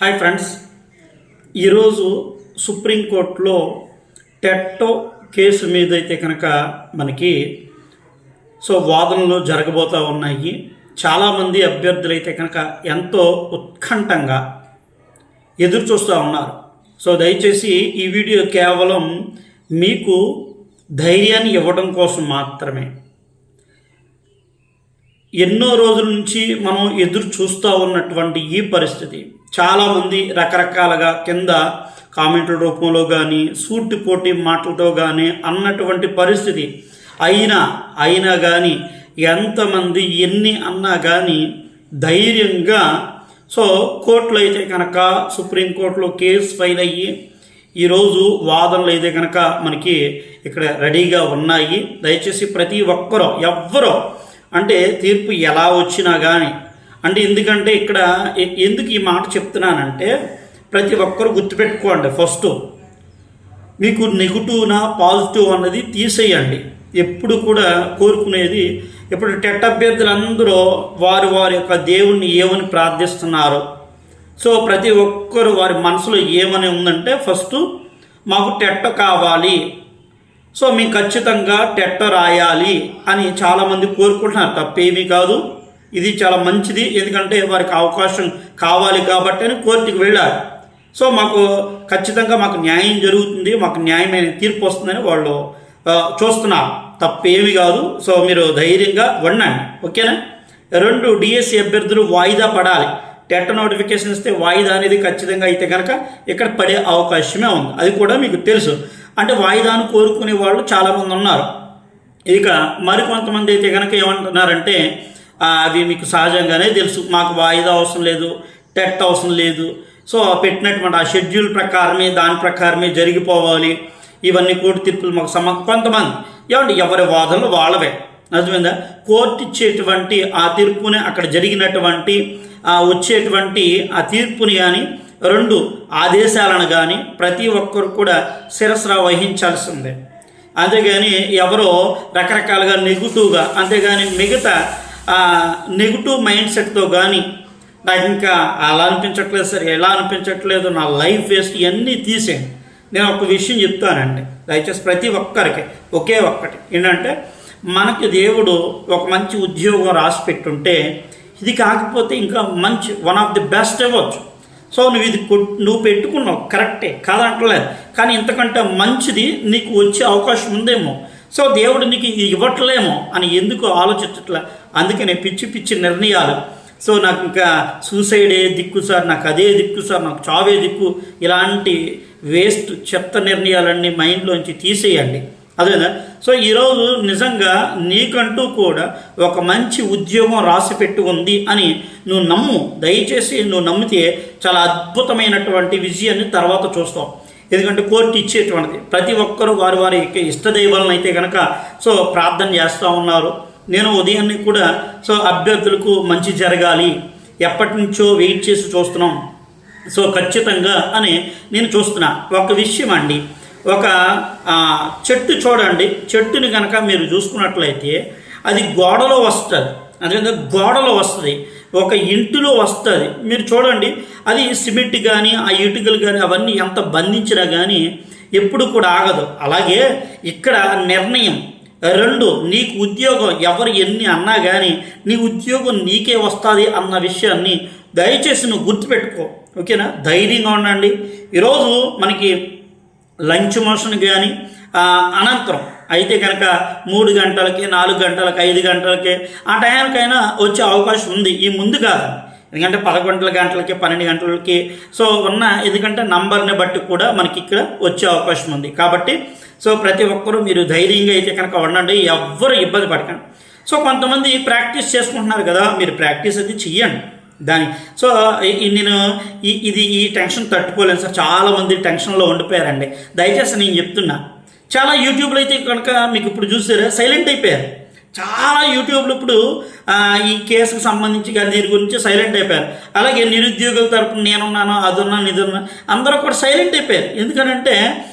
Hi friends ఈరోజు సుప్రీంకోర్టులో టెట్టో case మీద అయితే కనుక మనకి సో వాదనలు జరగబోతూ ఉన్నాయి. చాలామంది అభ్యర్థులు అయితే కనుక ఎంతో ఉత్కంఠంగా ఎదురు చూస్తూ ఉన్నారు. సో దయచేసి ఈ వీడియో కేవలం మీకు ధైర్యాన్ని ఇవ్వడం కోసం మాత్రమే. ఎన్నో రోజుల నుంచి మనం ఎదురు చూస్తూ ఉన్నటువంటి ఈ పరిస్థితి. చాలామంది రకరకాలుగా కింద కామెంట్ల రూపంలో కానీ సూటి పోటీ మాటలతో కానీ అన్నటువంటి పరిస్థితి. అయినా అయినా కానీ ఎంతమంది ఎన్ని అన్నా కానీ ధైర్యంగా సో కోర్టులు అయితే కనుక సుప్రీంకోర్టులో కేసు ఫైల్ అయ్యి ఈరోజు వాదనలు అయితే కనుక మనకి ఇక్కడ రెడీగా ఉన్నాయి. దయచేసి ప్రతి ఒక్కరూ ఎవ్వరూ అంటే తీర్పు ఎలా వచ్చినా కానీ అంటే ఎందుకంటే ఇక్కడ ఎందుకు ఈ మాట చెప్తున్నానంటే ప్రతి ఒక్కరు గుర్తుపెట్టుకోండి ఫస్ట్. మీకు నెగిటివ్నా పాజిటివ్ అన్నది తీసేయండి. ఎప్పుడు కూడా కోరుకునేది ఇప్పుడు టెట్ అభ్యర్థులందరూ వారు వారి యొక్క దేవుణ్ణి ఏమని ప్రార్థిస్తున్నారు. సో ప్రతి ఒక్కరు వారి మనసులో ఏమని ఉందంటే ఫస్ట్ మాకు టెట్ట కావాలి. సో మేము ఖచ్చితంగా టెట్ట రాయాలి అని చాలామంది కోరుకుంటున్నారు. తప్పేమీ కాదు. ఇది చాలా మంచిది ఎందుకంటే వారికి అవకాశం కావాలి కాబట్టి అని కోర్టుకి వెళ్ళారు. సో మాకు ఖచ్చితంగా మాకు న్యాయం జరుగుతుంది మాకు న్యాయమైన తీర్పు వస్తుందని వాళ్ళు చూస్తున్నారు. తప్పేమి కాదు. సో మీరు ధైర్యంగా ఉండండి ఓకేనా? రెండు డిఎస్సి అభ్యర్థులు వాయిదా పడాలి. టెట్ నోటిఫికేషన్ ఇస్తే వాయిదా అనేది ఖచ్చితంగా అయితే కనుక ఇక్కడ పడే అవకాశమే ఉంది. అది కూడా మీకు తెలుసు. అంటే వాయిదాను కోరుకునే వాళ్ళు చాలామంది ఉన్నారు. ఇక మరికొంతమంది అయితే కనుక ఏమంటున్నారంటే అవి మీకు సహజంగానే తెలుసు. మాకు వాయిదా అవసరం లేదు టెట్ అవసరం లేదు. సో పెట్టినటువంటి ఆ షెడ్యూల్ ప్రకారమే దాని ప్రకారమే జరిగిపోవాలి. ఇవన్నీ కోర్టు తీర్పులు మాకు సమ కొంతమంది ఏమంటే ఎవరి వాదనలు వాళ్ళవే. నిజమైందా కోర్టు ఇచ్చేటువంటి ఆ తీర్పుని అక్కడ జరిగినటువంటి ఆ వచ్చేటువంటి ఆ తీర్పుని కానీ రెండు ఆదేశాలను కానీ ప్రతి ఒక్కరు కూడా శిరస్ర వహించాల్సిందే. అంతేగాని ఎవరో రకరకాలుగా నెగిటివ్గా అంతేగాని మిగతా నెగిటివ్ మైండ్ సెట్తో కానీ నాకు ఇంకా అలా అనిపించట్లేదు సార్ ఎలా అనిపించట్లేదు నా లైఫ్ వేస్ట్ ఇవన్నీ తీసేయండి. నేను ఒక విషయం చెప్తానండి. దయచేసి ప్రతి ఒక్కరికి ఒకే ఒక్కటి. ఏంటంటే మనకి దేవుడు ఒక మంచి ఉద్యోగం రాసి పెట్టుంటే ఇది కాకపోతే ఇంకా మంచి వన్ ఆఫ్ ది బెస్ట్ ఇవ్వచ్చు సో నువ్వు ఇది నువ్వు పెట్టుకున్నావు కరెక్టే కాదంటలేదు. కానీ ఇంతకంటే మంచిది నీకు వచ్చే అవకాశం ఉందేమో. సో దేవుడు నీకు ఇది ఇవ్వట్లేమో అని ఎందుకు ఆలోచించట్లే? అందుకనే పిచ్చి పిచ్చి నిర్ణయాలు. సో నాకు ఇంకా సూసైడే దిక్కు సార్ నాకు అదే దిక్కు సార్ నాకు చావే దిక్కు ఇలాంటి వేస్ట్ చెత్త నిర్ణయాలన్నీ మైండ్లోంచి తీసేయండి. అదేనా? సో ఈరోజు నిజంగా నీకంటూ కూడా ఒక మంచి ఉద్యోగం రాసి పెట్టి ఉంది అని నువ్వు నమ్ము. దయచేసి నువ్వు నమ్మితే చాలా అద్భుతమైనటువంటి విజయాన్ని తర్వాత చూస్తావు ఎందుకంటే కోర్టు ఇచ్చేటువంటిది. ప్రతి ఒక్కరూ వారి వారి ఇష్టదైవాలను అయితే కనుక సో ప్రార్థన చేస్తూ ఉన్నారు. నేను ఉదయాన్నే కూడా సో అభ్యర్థులకు మంచి జరగాలి. ఎప్పటి నుంచో వెయిట్ చేసి చూస్తున్నాం. సో ఖచ్చితంగా అని నేను చూస్తున్నా. ఒక విషయం అండి. ఒక చెట్టు చూడండి. చెట్టుని కనుక మీరు చూసుకున్నట్లయితే అది గోడలో వస్తుంది. అదేవిధంగా గోడలో వస్తుంది. ఒక ఇంటిలో వస్తుంది. మీరు చూడండి అది సిమెంట్ కానీ ఆ ఇటుకలు కానీ అవన్నీ ఎంత బంధించినా కానీ ఎప్పుడు కూడా ఆగదు. అలాగే ఇక్కడ నిర్ణయం. రెండు నీకు ఉద్యోగం ఎవరు ఎన్ని అన్నా కానీ నీ ఉద్యోగం నీకే వస్తుంది అన్న విషయాన్ని దయచేసి నువ్వు గుర్తుపెట్టుకో. ఓకేనా? ధైర్యంగా ఉండండి. ఈరోజు మనకి లంచ్ మోషన్ కానీ అనంతరం అయితే కనుక మూడు గంటలకి నాలుగు గంటలకి ఐదు గంటలకి ఆ టయానికైనా వచ్చే అవకాశం ఉంది. ఈ ముందు కాదు. ఎందుకంటే పదకొండు గంటలకి పన్నెండు గంటలకి సో ఉన్న ఎందుకంటే నంబర్ని బట్టి కూడా మనకి ఇక్కడ వచ్చే అవకాశం ఉంది. కాబట్టి సో ప్రతి ఒక్కరూ మీరు ధైర్యంగా అయితే కనుక ఉండండి. ఎవ్వరు ఇబ్బంది పడకండి. సో కొంతమంది ప్రాక్టీస్ చేసుకుంటున్నారు కదా మీరు ప్రాక్టీస్ అది చెయ్యండి. దాని. సో నేను ఈ ఇది ఈ టెన్షన్ తట్టుకోలేను సార్. చాలామంది టెన్షన్లో ఉండిపోయారండి. దయచేసి నేను చెప్తున్నా. చాలా యూట్యూబ్లో అయితే కనుక మీకు ఇప్పుడు చూసారా? సైలెంట్ అయిపోయారు. చాలా యూట్యూబ్లో ఇప్పుడు ఈ కేసుకు సంబంధించి కానీ దీని గురించి సైలెంట్ అయిపోయారు. అలాగే నిరుద్యోగుల తరపున నేనున్నాను అదున్నాను ఇదున్నా అందరూ కూడా సైలెంట్ అయిపోయారు. ఎందుకనంటే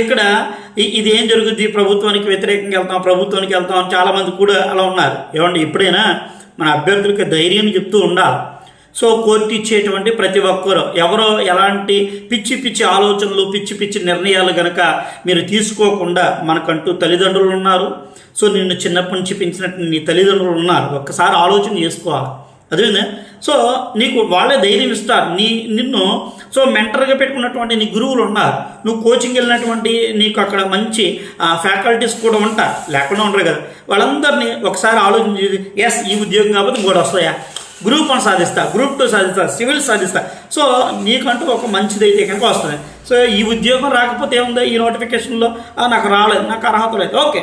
ఇక్కడ ఇది ఏం జరుగుద్ది? ప్రభుత్వానికి వ్యతిరేకంగా వెళ్తాం ప్రభుత్వానికి వెళ్తాం చాలామంది కూడా అలా ఉన్నారు. ఏమండి ఎప్పుడైనా మన అభ్యర్థులకి ధైర్యం చెప్తూ ఉండాలి. సో కోర్టు ఇచ్చేటువంటి ప్రతి ఒక్కరు. ఎవరో ఎలాంటి పిచ్చి పిచ్చి ఆలోచనలు పిచ్చి పిచ్చి నిర్ణయాలు గనక మీరు తీసుకోకుండా మనకంటూ తల్లిదండ్రులు ఉన్నారు. సో నిన్ను చిన్నప్పటి నుంచి పెంచినట్టు నీ తల్లిదండ్రులు ఉన్నారు. ఒక్కసారి ఆలోచన చేసుకోవాలి. అదేవిధంగా సో నీకు వాళ్ళే ధైర్యం ఇస్తారు. నీ నిన్ను సో మెంటర్గా పెట్టుకున్నటువంటి నీ గురువులు ఉన్నారు. నువ్వు కోచింగ్ వెళ్ళినటువంటి నీకు అక్కడ మంచి ఫ్యాకల్టీస్ కూడా ఉంటారు. లేకుండా ఉండరు కదా. వాళ్ళందరినీ ఒకసారి ఆలోచించి ఎస్ ఈ ఉద్యోగం కాబట్టి కూడా వస్తాయా? గ్రూప్ వన్ సాధిస్తా గ్రూప్ టూ సాధిస్తా సివిల్ సాధిస్తా. సో నీకంటూ ఒక మంచిది అయితే కనుక వస్తుంది. సో ఈ ఉద్యోగం రాకపోతే ఏముందో? ఈ నోటిఫికేషన్లో నాకు రాలేదు నాకు అర్హత లేదు. ఓకే.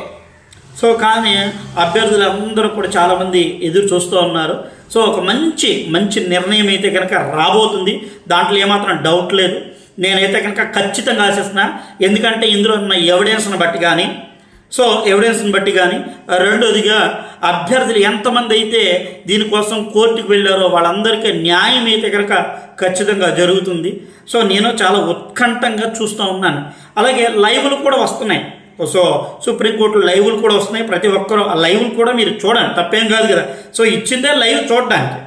సో కానీ అభ్యర్థులు అందరూ కూడా చాలామంది ఎదురు చూస్తూ ఉన్నారు. సో ఒక మంచి మంచి నిర్ణయం అయితే కనుక రాబోతుంది. దాంట్లో ఏమాత్రం డౌట్ లేదు. నేనైతే కనుక ఖచ్చితంగా ఆశిస్తున్నా. ఎందుకంటే ఇందులో ఉన్న ఎవిడెన్స్ని బట్టి కానీ సో ఎవిడెన్స్ని బట్టి కానీ రెండోదిగా అభ్యర్థులు ఎంతమంది అయితే దీనికోసం కోర్టుకు వెళ్ళారో వాళ్ళందరికీ న్యాయం అయితే కనుక ఖచ్చితంగా జరుగుతుంది. సో నేను చాలా ఉత్కంఠంగా చూస్తూ ఉన్నాను. అలాగే లైవ్లు కూడా వస్తున్నాయి. సో సుప్రీంకోర్టు లైవ్లు కూడా వస్తున్నాయి. ప్రతి ఒక్కరూ ఆ లైవ్లు కూడా మీరు చూడండి. తప్పేం కాదు కదా. సో ఇచ్చిందే లైవ్ చూడడానికి.